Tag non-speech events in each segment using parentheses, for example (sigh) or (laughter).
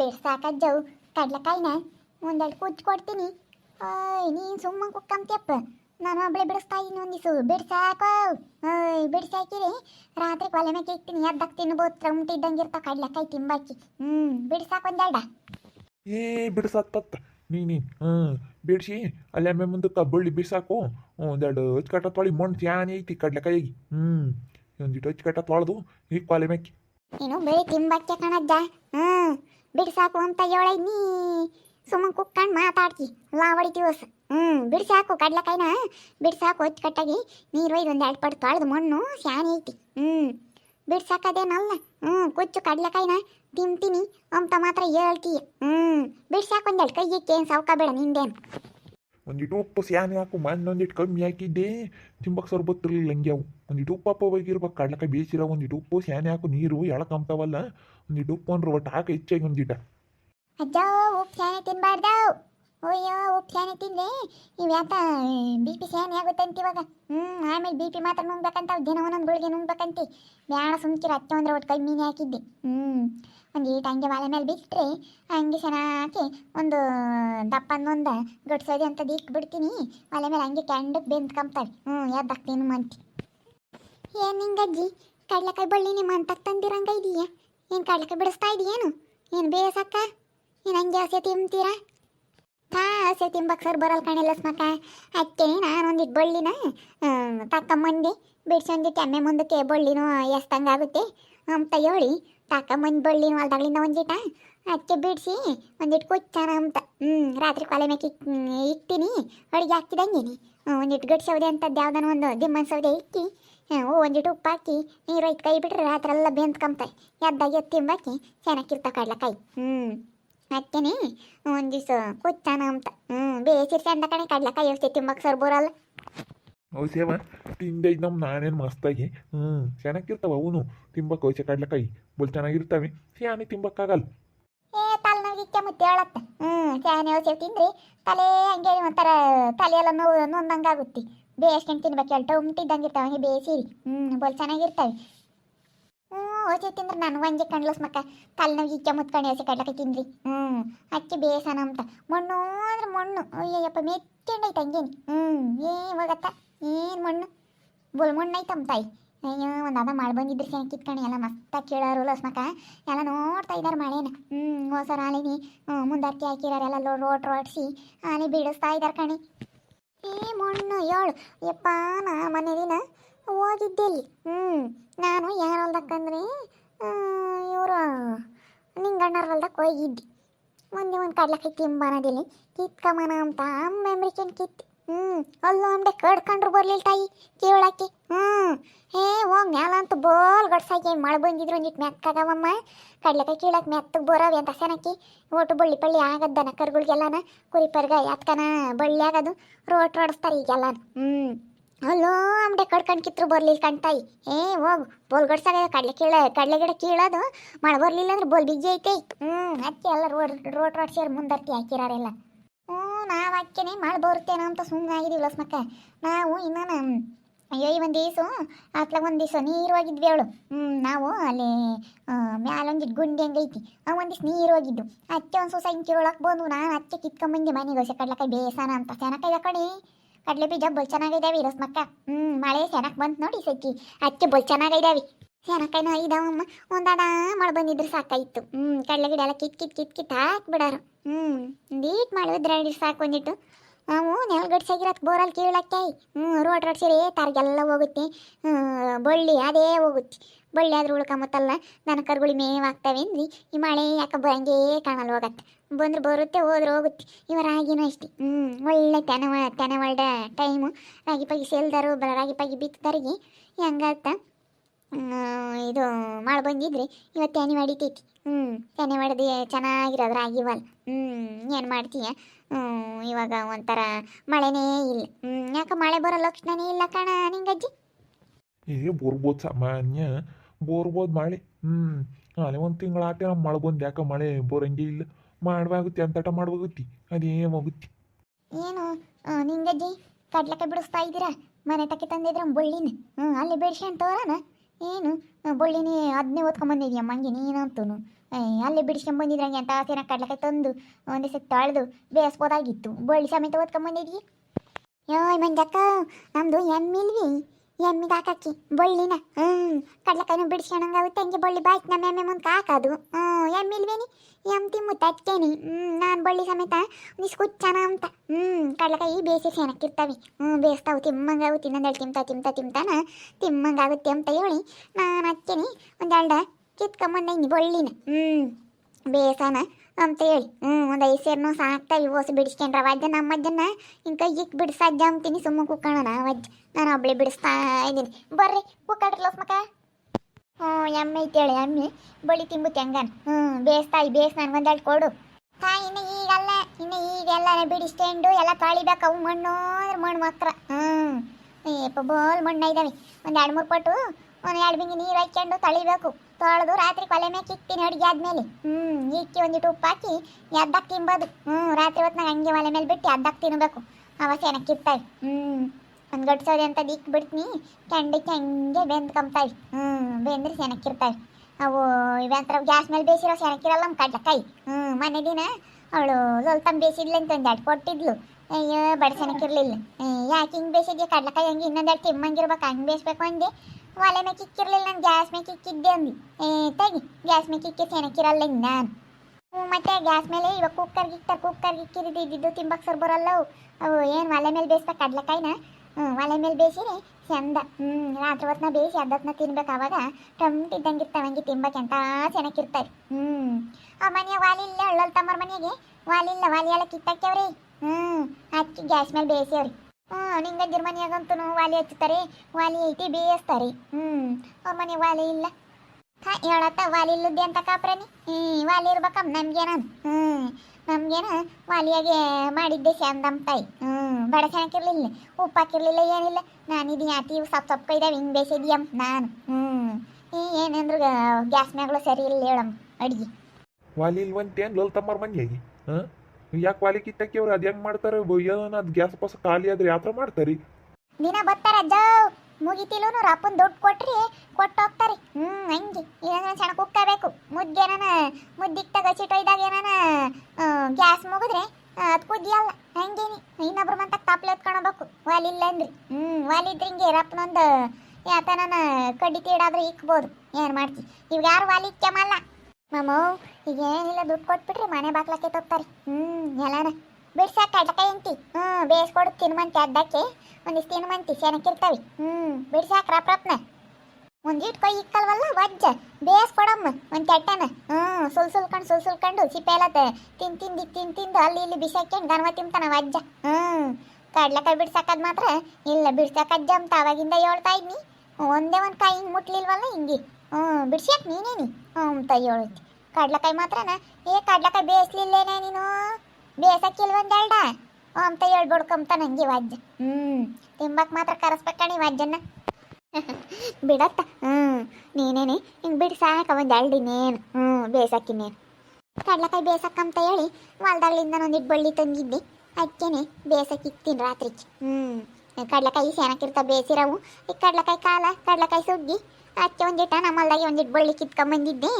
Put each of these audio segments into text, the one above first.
ಬೇಡ್ಸಾಕಜ್ಜವು ಕಡ್ಲೆಕಾಯಿನ ಒಂದೆರಡು ಕುಚ್ಚು ಕೊಡ್ತೀನಿ ಓಯ್ ನೀನು ಸುಮ್ಮನೆ ಕುಕ್ಕಂತ್ಯಪ್ಪ. ನಾನು ಒಬ್ಬಳೆ ಬಿಡಿಸ್ತಾ ಇದ್ದೀನಿ ಒಂದಿಸು. ಬಿಡ್ಸಾಕೋ. ಓಯ್ ಬಿಡ್ಸಾಕಿರಿ. ರಾತ್ರಿ ಕೊಲೆ ಮೇಲೆ ಇಕ್ತೀನಿ ಎದ್ದಕ್ಕೆ ತಿನ್ಬೋದು. ರೌಂಟ್ ಇದ್ದಂಗೆ ಇರ್ತಾವ ಕಡ್ಲೆಕಾಯಿ ತಿಂಬಾಕಿ. ಹ್ಞೂ ಬಿಡ್ಸಾಕ ಒಂದೆರಡ. ಏ ಬಿಡ್ಸಾಕ್ತತ್ತ ನೀ ನೀ ಹಾಂ ಬಿಡಿಸಿ. ಅಲ್ಲಿ ಆಮೇಲೆ ಮುಂದಕ್ಕೆ ಬಳ್ಳಿ ಬಿಡ್ಸಾಕು. ಒಂದೆರಡು ಹಚ್ಕಟ್ಟ ತೊಳಿ. ಮಣ್ಣು ತ್ಯಾನಿ ಐತಿ ಕಡ್ಲೆಕಾಯಿಗೆ. ಹ್ಞೂ ಒಂದಿಟ್ಟು ಹಚ್ಕಟ್ಟ ತೊಳೆದು ಈಗ ಕೊಲೆ ಮೆಕ್ಕಿ ನೀನು ಬೆಳಿ ತಿಂಬಕ್ಕೆ ಕಣಜ್ಜ. ಹ್ಞೂ ಬಿಡ್ಸಾಕು ಅಂತ ಹೇಳೈ ನೀ. ಸುಮ್ಮನೆ ಕುಕ್ಕಂಡು ಮಾತಾಡ್ತಿ. ದಿವಸ. ಹ್ಞೂ ಬಿಡ್ಸಾಕು ಕಡ್ಲೆಕಾಯಿನ ಬಿಡ್ಸಾಕು ಕಟ್ಟಾಗಿ ನೀರು ಒಯ್ದು ಒಂದು ಎರಡು ಪಟ್ಟು ತೊಳೆದು ಮಣ್ಣು ಸ್ಯಾನಿ ಐತಿ. ಹ್ಞೂ ಬಿಡ್ಸಾಕದೇನಲ್ಲ. ಹ್ಞೂ ಕುಚ್ಚು ಕಡ್ಲೆಕಾಯಿನ ತಿಂತೀನಿ ಅಂತ ಮಾತ್ರ ಹೇಳ್ತೀಯ. ಹ್ಞೂ ಬಿಡ್ಸಾಕು ಒಂದೆರಡು ಕೈ ಇಕ್ಕಿ ಏನು ಸೌಕ ಬೇಡ ನಿಂದೇನು. ಒಂದಿಟ್ಟು ಉಪ್ಪು ಸ್ಯಾನೆ ಹಾಕು ಮಣ್ಣು ಒಂದಿಟ್ಟು ಕಮ್ಮಿ ಹಾಕಿದ್ದೆ ತಿಂಬಕ್ಕೆ ಸರ್ ಗೊತ್ತಿರಲಿಲ್ಲ ಹಂಗೆ ಅವು ಒಂದಿಟ್ಟು ಉಪ್ಪು ಅಪ್ಪ ಹೋಗಿರ್ಬೇಕು ಕಡ್ಲೆಕಾಯಿ ಬೇಯಿಸಿರೋ ಒಂದಿಟ್ಟು ಉಪ್ಪು ಸ್ಯಾನೆ ಹಾಕು ನೀರು ಎಳಕಂತಾವಲ್ಲ ಒಂದಿಟ್ಟು ಉಪ್ಪು ಅಂದ್ರೆ ಒಟ್ಟು ಹಾಕಿ ಹೆಚ್ಚಾಗಿ ಒಂದಿಟ ಅಜ್ಜ ಉಪ್ಪು ಸ್ಯಾನೆ ತಿನ್ಬಾರ್ದು ಅಯ್ಯೋ ತಿಂದೆ ತಿಂದ್ರೆ ಇವ್ಯಾತ ಬಿ ಪಿ ಸ್ಯಾನೆ ಆಗುತ್ತೆ ಇವಾಗ? ಹ್ಞೂ ಆಮೇಲೆ ಬಿ ಪಿ ಮಾತ್ರ ನುಂಗ್ಬೇಕಂತ ದಿನ ಒಂದೊಂದು ಗುಳಿಗೆ ನುಂಗ್ಬೇಕಂತಿ. ಬ್ಯಾಳ ಸುಮ್ಕಿರ, ಅತ್ತೆ ಅಂದ್ರೆ ಒಟ್ಟು ಕಮ್ಮಿನೇ ಹಾಕಿದ್ದೆ. ಹ್ಞೂ ಒಂದು ಈಟ ಹಂಗೆ ಒಲೆ ಮೇಲೆ ಬಿಟ್ಟರೆ ಹಂಗೆ ಚೆನ್ನಾಗಿ ಒಂದು ಗಡ್ಸೋದಿ ಅಂತ ಇಕ್ಬಿಡ್ತೀನಿ ಒಲೆ ಮೇಲೆ ಹಂಗೆ ಕೆಂಡಕ್ಕೆ ಬೆಂದ್ ಕಂಬ್ತಾವೆ ಹ್ಞೂ ಎದ್ದಾಕ್ತೀನಿ ಮಂತಿ? ಏನು ನಿಂಗಜ್ಜಿ? ಕಡ್ಲೆಕಾಯಿ ಬಳ್ಳಿ ನಿಮ್ಮ ಅಂತಕ್ಕೆ ತಂದಿರಂಗ ಇದೆಯಾ? ಏನು ಕಡ್ಲೆಕಾಯಿ ಬಿಡಿಸ್ತಾ ಇದೆಯೇನು? ಏನು ಬೇಸಕ್ಕ ಏನು ಹಂಗೆ ಹಸಿ ತಿಂತೀರಾ? ಹಾ ಹಸೆ ತಿಂಬಕ್ಕೆ ಸರ್ ಬರಲ್ಲ ಕಾಣಿಲ್ಲ ಸ್ಮಕ ಅದಕ್ಕೆ ನಾನು ಒಂದಿಟ್ಟು ಬಳ್ಳಿನ ತಕ್ಕಂಬಂದು ಬಿಡ್ಸೊಂದಿಟ್ಟು ಕೆಮ್ಮೆ ಮುಂದಕ್ಕೆ ಬಳ್ಳಿನೂ ಎಸ್ತಂಗಾಗುತ್ತೆ ಅಂತ ಹೇಳಿ ತಕ್ಕಂಬಂದು ಬಳ್ಳಿನ ಹೊಲ್ದಾಗ್ಲಿಂದ ಒಂದಿಟ ಅದಕ್ಕೆ ಬಿಡಿಸಿ ಒಂದಿಟ್ಟು ಕುಚ್ಚಾನ ಅಂತ. ಹ್ಞೂ ರಾತ್ರಿ ಕೊಲೆ ಮೇಕೆ ಇಕ್ತೀನಿ ಅಡುಗೆ ಹಾಕ್ತಿದಂಗೇನಿ ಒಂದಿಟ್ಟು ಗಟ್ಟಿ ಸೌದೆ ಅಂತದ್ದು ಯಾವ್ದಾನ ಒಂದು ದಿಮ್ಮನ್ ಸೌದೆ ಇಕ್ಕಿ. ಹ್ಞೂ ಒಂದಿಟ್ಟು ಉಪ್ಪು ಹಾಕಿ ನೀರು ಐದು ಕೈ ಬಿಟ್ರೆ ರಾತ್ರಿ ಎಲ್ಲ ಬೆಂದ್ಕೊಂಬ್ತಾವೆ ಎದ್ದಾಗ ಎತ್ತಿಂಬಾಕಿ. ತಿಂಬಾಕಿ ಕಡ್ಲಕಾಯಿ ಹ್ಞೂ ಅತ್ತೇನೆ ಒಂದು ದಿವಸ ಕುಚ್ಚಾನ ಅಂತ. ಹ್ಞೂ ಬೇಸಿರ್ಸಿ ಅಂದ ಕಣೆ ಕಡ್ಲೆಕಾಯಿ ಯೋಚನೆ ತಿಂಬಕ್ಕೆ ಸರ್ ಬರಲ್ಲ. ಅವು ಸೇವ ತಿಂದೆ ನಮ್ಮ ನಾನೇನು ಮಸ್ತಾಗಿ. ಹ್ಞೂ ಚೆನ್ನಾಗಿರ್ತಾವ ಅವನು. ತಿಂಬಕ್ಕೆ ಹೋಯ್ಸೆ ಕಡ್ಲೆಕಾಯಿ ಬಲ್ ಚೆನ್ನಾಗಿರ್ತಾವೆ. ಸ್ಯಾನೆ ತಿಂಬಕ್ಕಾಗಲ್ಲ. ಏ ತಲೆನೋವಿಕ್ಕೆ ಮುತ್ತೆ ಹೇಳತ್ತ. ಹ್ಞೂ ಚಾನೆ ಸೇವ್ ತಿಂದ್ರಿ ತಲೆ ಹಂಗೆ ಒಂಥರ ತಲೆ ಎಲ್ಲ ನೋವು ನೊಂದಂಗಾಗುತ್ತೆ ಬೇಸ್ಕೊಂಡು ತಿನ್ಬೇಕು ಹೇಳ್ತಾ ಉಮ್ಟಿದ್ದಂಗೆ ಇರ್ತಾವೆ ಹಂಗೆ ಬೇಸಿರಿ. ಹ್ಞೂ ಬೋಲ್ ಚೆನ್ನಾಗಿರ್ತವೆ. ಔಷಧಿ ತಿಂದ್ರೆ ನಾನು ಒಂಜೆ ಕಣ್ಲಸ್ ಮಕ್ಕ. ತಲೆನೋವು ಇಕ್ಕೆ ಮುತ್ಕೊಂಡು ಹಸಿ ಕಡ್ಲಕ್ಕೆ ತಿಂದ್ರಿ ಹ್ಞೂ ಅಕ್ಕಿ ಬೇಸನ ಅಂತ. ಮಣ್ಣು ಅಂದ್ರೆ ಮಣ್ಣು. ಅಯ್ಯಯ್ಯಪ್ಪ ಮೆಚ್ಚಂಡೈತೆ ಹಂಗೇನು? ಹ್ಞೂ ಏ ಹೋಗತ್ತ ಏನು ಮಣ್ಣು? ಬುಲ್ ಮಣ್ಣು ಐತಮ್ಮ ತಾಯಿ. ಅಯ್ಯೋ ಒಂದು ಅದ ಮಳೆ ಬಂದಿದ್ರೆ ಸೆಣ್ ಕಿತ್ಕೊಂಡು ಎಲ್ಲ ಮಸ್ತಾಗಿ ಕೇಳೋರು ಲಸ್ಮಕ ಎಲ್ಲ ನೋಡ್ತಾ ಇದ್ದಾರೆ ಮಳೆನ. ಹ್ಞೂ ಹೋಸರ ಆಲಿನಿ ಮುಂದರ್ತಿ ಹಾಕಿರೋರು ಎಲ್ಲ ರೋಟ್ ರೋಡ್ಸಿ ಆನೆ ಬಿಡಿಸ್ತಾ ಇದ್ದಾರೆ ಕಣಿ. ಏ ಮಣ್ಣು ಏಳು ಯಪ್ಪ ನಾ ಮನೆ ದಿನ ಹೋಗಿದ್ದೆ ಇಲ್ಲಿ ಹ್ಞೂ ನಾನು ಯಾರು ಹೊಲ್ದಕ್ಕಂದ್ರೆ ಇವರು ನಿಂಗಣ್ಣರ ಹೊಲ್ದಕ್ಕೆ ಹೋಗಿದ್ದೆ. ಮೊನ್ನೆ ಒಂದು ಕಡ್ಲಕಾಯಿ ತಿಂಬನದಿಲ್ಲ. ಕಿತ್ಕಮನ ಅಂತ ಮೆಮ್ರಿಕನ್ ಕಿತ್ತು ಹ್ಞೂ ಅಲ್ಲೋ ಅಂಬೆ ಕಡ್ಕೊಂಡ್ರು ಬರ್ಲಿಲ್ಲ ತಾಯಿ ಕೇಳಕ್ಕೆ ಹ್ಞೂ ಹೇ, ಹೋಗ್ ಮ್ಯಾಲ ಅಂತ ಬೋಲ್ ಗಡ್ಸಾಕಿ ಮಳೆ ಬಂದಿದ್ರು ಒಂದಿಟ್ಟು ಮೆತ್ತಗವಮ್ಮ ಕಡ್ಲೆಕಾಯಿ ಕೀಳಕ್ಕೆ ಮೆತ್ತಗೆ ಬರೋವೆ ಅಂತ ಸೆನಕಿ ಒಟ್ಟು ಬಳ್ಳಿ ಪಳ್ಳಿ ಆಗದ್ದನ ಕರ್ಗಳಿಗೆಲ್ಲನ. ಕುರಿ ಪರ್ಗ ಎತ್ಕನ ಬಳ್ಳಿ ಆಗೋದು. ರೋಟ್ ರೋಡಿಸ್ತಾರೆ ಈಗೆಲ್ಲನ. ಹ್ಞೂ ಅಲ್ಲೋ ಕಡ್ ಕಡ್ಕೊಂಡು ಕಿತ್ರು ಬರ್ಲಿಲ್ಲ ಕಣ್ತಾಯಿ ಏ, ಹೋಗು. ಬೋಲ್ ಗಡ್ಸಾಗ ಕಡ್ಲೆ ಕೀಳ, ಕಡ್ಲೆ ಗಿಡ ಕೀಳೋದು. ಮಳೆ ಬರ್ಲಿಲ್ಲ ಅಂದ್ರೆ ಬೋಲ್ ಬಿಜಿ ಐತೆ. ಹ್ಞೂ ಅಕ್ಕಿ ಎಲ್ಲ ರೋಡ್ ರೋಡ್ ರೋಡ್ ಸೇರಿ ಮುಂದರ್ತಿ ಹಾಕಿರಾರೆಲ್ಲ. ಹ್ಞೂ, ನಾವು ಹಾಕ್ಯನೆ, ಮಳೆ ಬರುತ್ತೇನೋ ಅಂತ ಸುಮ್ಮನೆ ಆಗಿದ್ದೀವಿ ಲಸ್ಮಕ್ಕ ನಾವು ಇನ್ನೂ ಅಯ್ಯೋ ಈ ಒಂದು ದಿವಸ ಅತ್ಲಾಗ ಒಂದು ದಿವಸ ನೀರು ಹೋಗಿದ್ವಿ ಅವಳು. ಹ್ಞೂ ನಾವು ಅಲ್ಲಿ ಮ್ಯಾಲೊಂದು ಗುಂಡಿ ಹಂಗೈತಿ ಆ ಒಂದು ದಿವ್ಸ ನೀರು ಹೋಗಿದ್ದು ಅತ್ತೆ ಒಂದು ಸೊಸ ಹಿಂಗೆ ಕೇಳಕ್ಕೆ ಬಂದು ನಾನು ಅತ್ತೆ ಕಿತ್ಕೊಂಬಂದೆ ಮನೆಗೆ. ಹೊಸ ಕಡ್ಲಕ್ಕ ಬೇಸನ ಅಂತ. ಚೆನ್ನಾಗಿ ಕಣಿ ಕಡಲೆ ಬೀಜ ಬಲ್ ಚೆನ್ನಾಗಿದ್ದಾವೆ ರಸ್ಮಕ್ಕ ಹ್ಞೂ ಮಳೆ ಚೆನ್ನಾಗಿ ಬಂತು ನೋಡಿ ಸಕ್ಕಿ ಅಕ್ಕೆ ಬಲ್ ಚೆನ್ನಾಗಿದ್ದಾವೆ ಚೆನ್ನಾಗೈನ ಇದಾವಮ್ಮ ಒಂದಾದ ಮಳೆ ಬಂದಿದ್ರೆ ಸಾಕಾಯಿತು. ಹ್ಞೂ ಕಡಲೆ ಗಿಡ ಎಲ್ಲ ಕಿತ್ ಕಿತ್ ಕಿತ್ ಕಿತ್ ಹಾಕ್ಬಿಡಾರು. ಹ್ಞೂ ಒಂದೀಟ್ ಮಾಡಿದ್ರೆ ಸಾಕು ಒಂದಿಟ್ಟು ನಾವು ನೆಲಗಡ್ಸಾಗಿರತ್ತೆ ಬೋರಲ್ಲಿ ಕೀಳಕ್ಕೆ ಹ್ಞೂ ರೋಡ್ ರೋಡ್ ಸೇರಿ ತಾರಿಗೆಲ್ಲ ಹೋಗುತ್ತೆ. ಬಳ್ಳಿ ಅದೇ ಹೋಗುತ್ತೆ. ಬಳ್ಳಿ ಆದ್ರೂ ಉಳ್ಕೊಂಬತ್ತಲ್ಲ ದನ ಕರುಗಳು ಮೇವು ಆಗ್ತವೆ ಅಂದ್ರಿ. ಈ ಮಳೆ ಯಾಕೆ ಬರಂಗೇ ಕಾಣಲ್ಲ ಹೋಗತ್ತೆ ಬಂದ್ರೆ ಬರುತ್ತೆ ಹೋದ್ರೆ ಹೋಗುತ್ತೆ. ಇವ ರಾಗಿನೂ ಅಷ್ಟೇ. ಹ್ಞೂ ಒಳ್ಳೆ ತೆನೆ ವ- ತೆನೆ ಒಳ್ಳೆ ಟೈಮು ರಾಗಿ ಪಾಗಿ ಸೇಲ್ದಾರು ರಾಗಿ ಪಾಗಿ ಬಿತ್ತದಾರಿಗೆ ಹೆಂಗತ್ತ ಇದು ಮಾಡಿ ಬಂದಿದ್ರೆ ಇವತ್ತು ತೆನೆ ಹೊಡಿತೈತಿ ಹ್ಞೂ ತೆನೆ ಹೊಡೆದು ಚೆನ್ನಾಗಿರೋದು ರಾಗಿ ವಾಲ್. ಹ್ಞೂ ಏನು ಮಾಡ್ತೀಯ? ಹ್ಞೂ ಇವಾಗ ಒಂಥರ ಮಳೆನೇ ಇಲ್ಲ. ಹ್ಞೂ ಯಾಕೆ ಮಳೆ ಬರೋ ಲಕ್ಷಣನೇ ಇಲ್ಲ ಕಣ ನಿಂಗಜ್ಜಿ? ಏ ಬರ್ಬೋದು ಸಾಮಾನ್ಯ ಬರ್ಬೋದು ಮಳೆ. ಹ್ಞೂ ಅಲ್ಲಿ ಒಂದು ತಿಂಗಳು ಆಟೆ ನಮ್ಮ ಮಳೆ ಬಂದು ಯಾಕೆ ಮಳೆ ಬೋರಂಗಿಲ್ಲ ಇಲ್ಲ. ಮಾಡವಾಗುತ್ತೆ, ಅಂತಟ ಅದೇ ಮಗುತ್ತಿ ಏನು? ನಿಂಗಜ್ಜಿ ಕಡ್ಲಕ್ಕೆ ಬಿಡಿಸ್ತಾ ಇದ್ದೀರಾ? ಮನೆ ತಕ್ಕೆ ತಂದಿದ್ರ ಬಳ್ಳಿನ. ಹ್ಞೂ ಅಲ್ಲಿ ಬಿಡಿಸಿ ಅಂತ ಏನು? ಬೊಳ್ಳಿನೇ ಅದನ್ನೇ ಓದ್ಕೊಂಬಂದಿದ್ಯಾ ಮಂಗಿ ನೀನಂತೂ ಅಲ್ಲೇ ಬಿಡಿಸ್ಕೊಂಬಂದಿದ್ರಂಗೆ ಅಂತ ಆಸೆನ ಕಡ್ಲಕ್ಕೆ ತಂದು ಒಂದೇ ಸತಿ ತೊಳೆದು ಬೇಯಿಸ್ಬೋದಾಗಿತ್ತು. ಬಳ್ಳಿ ಸಮೇತ ಓದ್ಕೊಂಬಂದಿದ್ಯಾ ಯಾಯ್ ಮಂಜಕ್ಕ, ನಮ್ದು ಎಮ್ಮಿಲ್ವಿ ಎಮ್ಮಿಗೆ ಹಾಕಿ ಬಳ್ಳಿನ. ಹ್ಞೂ ಕಡ್ಲೆಕಾಯಿನ ಬಿಡಿಸ್ಕೊಂಡಂಗಾಗುತ್ತೆ ಹಂಗೆ ಬಳ್ಳಿ ಬಾಯ್ತು ನಮ್ಮ ಎಮ್ಮೆ ಮುಂದೆ ಹಾಕೋದು. ಹ್ಞೂ ಎಮ್ಮಿಲ್ವೇನಿ? ಎಂ ತಿಮ್ಮು ತಟ್ಟೇನಿ ಹ್ಞೂ ನಾನು ಬಳ್ಳಿ ಸಮೇತ ಕುಚ್ಚನ ಅಂತ. ಹ್ಞೂ ಕಡ್ಲೆಕಾಯಿ ಬೇಸಿ ಸೆನಕ್ಕಿರ್ತಾವೆ ಹ್ಞೂ ಬೇಯಿಸ್ತಾವು ತಿಮ್ಮಂಗಾಗುತ್ತೆ ಇನ್ನೊಂದೆರಡು ತಿಮ್ತಾ ತಿಮ್ತಾ ತಿಮ್ತಾನ ತಿಮ್ಮಂಗಾಗುತ್ತೆ ಅಂತ ಹೇಳಿ ನಾನು ಹಚ್ಚೇನಿ ಒಂದೆರಡು ಕಿತ್ಕೊಂಬಂದೈನಿ ಬಳ್ಳಿನ. ಹ್ಞೂ ಬೇಸನ ಅಂತ ಹೇಳಿ ಹ್ಞೂ ಒಂದು ಐದು ಸೇರ್ನು ಸಾಕ್ತಾವೆ ಹೊಸ ಬಿಡಿಸ್ಕೊಂಡ್ರ ವಜ್ಜ ನಮ್ಮ ಅಜ್ಜನ ಹಿಂಗೆ ಕೈಗಿಕ್ ಬಿಡಿಸಜ್ಜ ಅಂತೀನಿ ಸುಮ್ಮ ಕುಕ್ಕಣ ವಜ್ಜ. ನಾನು ಒಬ್ಳೆ ಬಿಡಿಸ್ತಾ ಇದ್ದೀನಿ ಬರ್ರಿ ಕುಕ್ಕಡ್ರಲೋಸ್ ಮಕ್ಕ. ಹ್ಞೂ ಎಮ್ಮೆ ಐತೇಳಿ, ಎಮ್ಮೆ. ಬಳಿ ತಿಂಬುತ್ತೆ ತೆಂಗನ್ ಹ್ಞೂ ಬೇಯಿಸ್ತಾಯಿ ಬೇಸ್ ನನಗೊಂದೆರಡು ಕೊಡು. ತಾಯಿ ಇನ್ನು ಈಗಲ್ಲ, ಇನ್ನು ಈಗೆಲ್ಲ ಬಿಡಿಸ್ಕೊಂಡು ಎಲ್ಲ ತೊಳಿಬೇಕು ಅವು ಮಣ್ಣು ಅಂದ್ರೆ ಮಣ್ಣು ಮಾತ್ರ. ಹ್ಞೂ ಏಪ ಬೋಲ್ ಮಣ್ಣು ಇದ್ದಾವೆ ಒಂದು ಎರಡು ಮೂರು ಪಟ್ಟು ಒಂದು ಎರಡು ಬಿಂಗಿ ನೀರು ಹಾಕ್ಕೊಂಡು ತಳಿಬೇಕು. ತೊಳೆದು ರಾತ್ರಿ ಕೊಲೆ ಮೇಲೆ ಕಿಕ್ತೀನಿ ಅಡುಗೆ ಆದ್ಮೇಲೆ. ಹ್ಞೂ ಇಕ್ಕಿ ಒಂದಿಟ್ಟು ಉಪ್ಪು ಹಾಕಿ ಎದ್ದಕ್ಕೆ ತಿನ್ಬೋದು. ಹ್ಞೂ ರಾತ್ರಿ ಹೊತ್ನಾಗ ಹಂಗೆ ಒಲೆ ಮೇಲೆ ಬಿಟ್ಟು ಎದ್ದಕ್ಕೆ ತಿನ್ನಬೇಕು ಅವ ಸೆನಕ್ಕಿರ್ತಾವೆ ಹ್ಞೂ ಒಂದು ಗಟ್ಸೋದೆ ಅಂತ ಇಕ್ ಬಿಡ್ತೀನಿ. ಕೆಂಡಕ್ಕೆ ಹಂಗೆ ಬೆಂದ್ಕೊಂತಾವೆ ಹ್ಞೂ ಬೆಂದ್ರೆ ಸೆನಕ್ಕಿರ್ತಾವೆ ಅವು ಇವಂತರ ಗ್ಯಾಸ್ ಮೇಲೆ ಬೇಯಿಸಿರೋ ಸೆನಕ್ಕಿರಲ್ಲ ಕಡ್ಲೆಕಾಯಿ ಹ್ಞೂ ಮನೆ ದಿನ ಅವಳು ಸ್ವಲ್ಪ ಬೇಯಿಸಿದ್ಲು ಅಂತ ಒಂದು ಎರಡು ಕೊಟ್ಟಿದ್ಲು. ಅಯ್ಯೋ, ಬಡ ಇರಲಿಲ್ಲ. ಯಾಕೆ ಹಿಂಗೆ ಬೇಸಿದ್ಯ ಕಡ್ಲಕಾಯಿ ಹಂಗೆ ಇನ್ನೊಂದೆರಡು ತಿಮ್ಮಂಗಿರ್ಬೇಕು ಹಂಗೆ ಬೇಯಿಸ್ಬೇಕು ಅಂದೆ. ಒಲೆ ಮೇಲೆ ಕಿಕ್ಕಿರ್ಲಿಲ್ಲ, ನಾನು ಗ್ಯಾಸ್ ಮೇಲೆ ಅಂದು. ಏ, ತೆಗಿ, ಗ್ಯಾಸ್ ಮೇಲೆ ಇನ್ನು ನಾನು. ಹ್ಞೂ ಮತ್ತೆ ಗ್ಯಾಸ್ ಮೇಲೆ ಇವಾಗ ಕುಕ್ಕರ್ ಗಿಕ್ಕರ್ ಕುಕ್ಕರ್ ಗಿಕ್ಕಿರಿದ್ದು ಇದ್ದಿದ್ದು ತಿಂಬಕ್ಕೆ ಸರ್ ಬರಲ್ಲ ಅವು ಏನು ಒಲೆ ಮೇಲೆ ಬೇಯಿಸ್ಬೇಕು ಕಡ್ಲಕಾಯಿನ? ಹ್ಞೂ ಒಲೆ ಮೇಲೆ ಬೇಯಿಸಿರಿ ಚಂದ. ಹ್ಞೂ ರಾತ್ರಿ ಹೊತ್ನ ಬೇಯಿಸಿ ಅದ್ದತ್ನ ತಿನ್ಬೇಕು ಅವಾಗ ಟಮ್ಟ್ ಇದ್ದಂಗೆ ಇರ್ತಾವೆ ಹಂಗೆ ತಿಂಬಕ್ಕೆ ಅಂತ ಚೆನ್ನಾಗಿರ್ತಾರೆ ಹ್ಞೂ ಆ ಮನೆಯ ವಾಲಿ ಇಲ್ಲ ಹಳ್ಳಲ್ ತಮ್ಮರ ಮನೆಗೆ? ವಾಲಿ ಇಲ್ಲ ವಾಲಿ ಎಲ್ಲ ಹ್ಞೂ ಹಚ್ಚಿ ಗ್ಯಾಸ್ ಮೇಲೆ ಬೇಯಿಸ್ಯವ್ರಿ. ಹ್ಞೂ ನಿಂಗಜ್ಜರ ಮನೆಯಾಗಂತೂ ವಾಲಿ ಹಚ್ಚುತ್ತಾರೆ, ವಾಲಿ ಐತಿ ಬೇಯಿಸ್ತಾರೆ. ಹ್ಮ್, ಅವ್ರ ಮನೆ ವಾಲಿ ಇಲ್ಲ. ಹಾ ಹೇಳತ್ತ, ವಾಲಿ ಇಲ್ಲದ್ದೆ ಅಂತ ಕಾಪ್ರನಿ ಹ್ಮ್, ವಾಲಿ ಇರ್ಬೇಕಮ್ಮ ನಮ್ಗೇನ? ಹ್ಮ್, ನಮ್ಗೇನ ವಾಲಿಯಾಗೆ ಮಾಡಿದ್ದೆ ಚಂದಮ್ ತಾಯಿ. ಹ್ಞೂ ಬಡ ಚೆನ್ನಾಗಿರ್ಲಿಲ್ಲ ಉಪ್ಪು ಹಾಕಿರ್ಲಿಲ್ಲ ಏನಿಲ್ಲ. ನಾನು ಇದು ಯಾತಿ ಸಪ್ ಸಪ್ಪ ಇದಾವೆ, ಹಿಂಗೆ ಬೇಯಿಸಿದ್ಯಮ್ಮ ನಾನು. ಹ್ಞೂ ಏನಂದ್ರು ಗ್ಯಾಸ್ ಮ್ಯಾಗಳು ಸರಿ ಇಲ್ಲ ಹೇಳಮ್ಮ ಅಡ್ಗೆ. ವಾಲಿ ಇಲ್ವಂತೇನು ಲಲ್ ತಮ್ಮರ ಮನೆಯಾಗಿ, ಹಾಂ? ಯಾಕೆ ವಾಲಿ ಕಿತ್ತಕ್ಕೆ ಅವ್ರು ಮಾಡ್ತಾರೆ? ಬಯ್ಯೋನ ಅದ್ ಗ್ಯಾಸ್ ಪಾಸ್ ಖಾಲಿ ಆದ್ರೆ ಯಾತ್ರ ಮಾಡ್ತಾರಿ? ದಿನ ಬರ್ತಾರ ಅಜ್ಜ ಮುಗಿತಿಲೂನು ಅಪ್ಪನ ದುಡ್ಡು ಕೊಟ್ರಿ ಕೊಟ್ಟು ಹೋಗ್ತಾರೆ ಹ್ಮ್, ಹಂಗೆ. ಏನಾರ ಸಣ್ಣ ಕುಕ್ಕಬೇಕು ಮುದ್ದೆ ಏನಾನ ಮುದ್ದಿಟ್ಟಾಗ ಇದಾಗ ಏನಾನ ಗ್ಯಾಸ್ ಮುಗಿದ್ರೆ ಅದು ಕುದಿಯಲ್ಲ. ಹಂಗೇನಿ. ಇನ್ನೊಬ್ರು ಮಂತ ತಪ್ಲೆ ಹೊತ್ಕೊಳ್ಬೇಕು ವಾಲಿಲ್ಲ ಅಂದ್ರಿ. ಹ್ಮ್ ವಾಲಿದ್ರೆ ಹಿಂಗೆ ರಪ್ಪನೊಂದು ಯಾತನ ಕಡ್ಡಿ ತೀಡಾದ್ರೆ ಇಕ್ಬೋದು. ಏನು ಮಾಡ್ತಿ? ಇವಾಗ ಯಾರು ವಾಲಿ ಇಕ್ಕಮಲ್ಲ ಮಾಮೋ, ಈಗ ಏನಿಲ್ಲ, ದುಡ್ಡು ಕೊಟ್ಬಿಟ್ರಿ ಮನೆ ಬಾಗ್ಲಕ್ಕೆ ತೊಗ್ತಾರೆ. ಹ್ಞೂ ಎಲ್ಲಾನ. ಬಿಡ್ಸಾಕ ಕಡ್ಲಕಾಯಿ ಅಂತಿ ಹ್ಞೂ ಬೇಯಿಸ್ಕೊಡು ತಿನ್ಮಂತಿ ಅದ್ದಕ್ಕೆ. ಒಂದಿಷ್ಟು ತಿನ್ಮಂತಿ ಚೆನ್ನಾಗಿರ್ತಾವೆ ಹ್ಞೂ ಬಿಡ್ಸಾಕ ರಪ್ ರಪ್ನ ಕೈ ಇಕ್ಕಲ್ವಲ್ಲ, ವಜ್ಜ. ಬೇಯಿಸ್ಕೊಡಮ್ಮ, ಒಂದು ಕೆಟ್ಟನ. ಹ್ಞೂ ಸುಲ್ ಸುಲ್ಕೊಂಡು ಸುಲ್ ಸುಲ್ಕೊಂಡು ಸಿಪ್ಪೆ ತಿನ್, ತಿಂದು ತಿನ್, ತಿಂದು, ಅಲ್ಲಿ, ಇಲ್ಲಿ ಬಿಸಾಕ್ಯಂಡು ಗನ್ವ ತಿಂತಾನ ವಜ್ಜ. ಹ್ಞೂ ಕಡ್ಲೆಕಾಯಿ ಬಿಡ್ಸಾಕದ್ ಮಾತ್ರ. ಇಲ್ಲ ಬಿಡ್ಸಾಕಜ್ಜ ಅಂತ ಅವಾಗಿಂದ ಹೇಳ್ತಾ ಇದ್ನಿ. ಒಂದೇ ಒಂದು ಕಾಯಿ ಹಿಂಗೆ ಮುಟ್ಲಿಲ್ವಲ್ಲ, ಹಿಂಗೆ. ಹ್ಞೂ, ಬಿಡ್ಸ್ಯಾಕೆ ನೀನೇನಿ ಹ್ಞೂ ತೈಯೋಳು ಕಡ್ಲೆಕಾಯಿ ಮಾತ್ರನ? ಏ, ಕಡ್ಲಕಾಯಿ ಬೇಯಿಸ್ಲಿಲ್ಲೇನೆ ನೀನು? ಬೇಸಕ್ಕಿಲ್ವಂದೆರಡ ಅಂತ ಹೇಳ್ಬಿಡ್ಕೊಂತ ನಂಗೆ ವಜ್ಜ ಹ್ಞೂ, ತಿಂಬಕ್ ಮಾತ್ರ ಕರೆಸ್ಬೇಕಣಿ ವಜ್ಜನ್ನ (laughs) ಬಿಡತ್ತ? ಹ್ಞೂ ನೀನೇನೆ ಹಿಂಗೆ ಬಿಡಿ ಸಾಕ ಒಂದು ಇನ್ನೇನು ಹ್ಞೂ ಬೇಸಕ್ಕಿನ್ನೇನು ಕಡ್ಲೆಕಾಯಿ ಬೇಸಕ್ಕಂತ ಹೇಳಿ ಹೊಲ್ದಾಗ್ಲಿಂದ ಒಂದಿಟ್ಟು ಬಳ್ಳಿ ತಂದಿದ್ದೆ. ಅದಕ್ಕೇನೆ ಬೇಸಕ್ಕಿಕ್ತೀನಿ ಇಕ್ತೀನಿ ರಾತ್ರಿ ಹ್ಞೂ, ಕಡ್ಲೆಕಾಯಿ ಸೇನಕ್ಕಿರ್ತಾವ ಬೇಸಿರವು ಈ ಕಡ್ಲೆಕಾಯಿ ಕಾಲ, ಕಡ್ಲೆಕಾಯಿ ಸುಗ್ಗಿ. ಅಚ್ಚೆ ಒಂದಿಟ್ಟ ನಮ್ಮ ಹೊಲ್ದಾಗೆ ಒಂದಿಟ್ಟು ಬಳ್ಳಿ ಕಿತ್ಕೊಂಬಂದಿದ್ದೆ.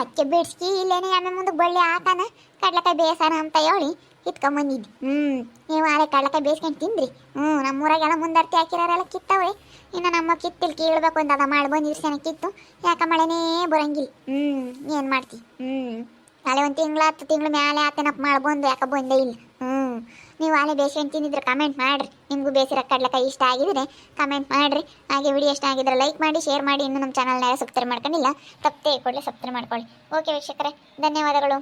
ಅಚ್ಚೆ ಬಿಡ್ಸ್ಕಿ, ಇಲ್ಲೇನೆ ಆಮೇಲೆ ಮುಂದೆ ಬಳ್ಳಿ ಹಾಕನ, ಕಡ್ಲೆಕಾಯಿ ಬೇಸಾನ ಅಂತ ಹೇಳಿ ಕಿತ್ಕೊಂಬಂದಿದ್ದೆ. ಹ್ಞೂ ನೀವು ಆರೆ ಕಡ್ಲೆಕಾಯಿ ಬೇಯಿಸ್ಕೊಂಡು ತಿಂದ್ರಿ. ಹ್ಞೂ ನಮ್ಮೂರಾಗೆಲ್ಲ ಮುಂದರ್ತಿ ಹಾಕಿರೋರೆಲ್ಲ ಕಿತ್ತವೆ ಇನ್ನು ನಮ್ಮ ಕಿತ್ತಿಲ್ ಕೀಳ್ಬೇಕು ಅಂತ ಅದ ಮಾಡಿ ಬಂದಿದ್ರು ಸೆನ ಕಿತ್ತು. ಯಾಕ ಮಳೆನೇ ಬರಂಗಿಲ್ಲ. ಹ್ಞೂ ಏನು ಮಾಡ್ತಿ? ಹ್ಞೂ ನಾಳೆ ಒಂದು ತಿಂಗಳು ಹತ್ತು ತಿಂಗಳು ಮ್ಯಾಲೆ ಆತೇನಪ್ಪ ಮಾಡಿ ಬಂದು, ಯಾಕೆ ಬಂದೇ ಇಲ್ಲ. ನೀವು ಆಲೆ ಬೇಸ್ಕೊಂಡು ತಿಂದಿದ್ರೆ ಕಮೆಂಟ್ ಮಾಡಿರಿ. ನಿಮಗೂ ಬೇಸಿರ ಕಡ್ಲಕಾಯಿ ಇಷ್ಟ ಆಗಿದ್ರೆ ಕಮೆಂಟ್ ಮಾಡಿರಿ. ಹಾಗೆ ವಿಡಿಯೋ ಇಷ್ಟ ಆಗಿದ್ರೆ ಲೈಕ್ ಮಾಡಿ ಶೇರ್ ಮಾಡಿ. ಇನ್ನು ನಮ್ಮ ಚಾನಲ್ನ ಸಬ್ಸ್ಕ್ರೈಬ್ ಮಾಡ್ಕೊಂಡಿಲ್ಲ ತಪ್ಪೇ ಕೊಡಲಿ ಸಬ್ಸ್ಕ್ರೈಬ್ ಮಾಡ್ಕೊಳ್ಳಿ. ಓಕೆ ವೀಕ್ಷಕರೇ, ಧನ್ಯವಾದಗಳು.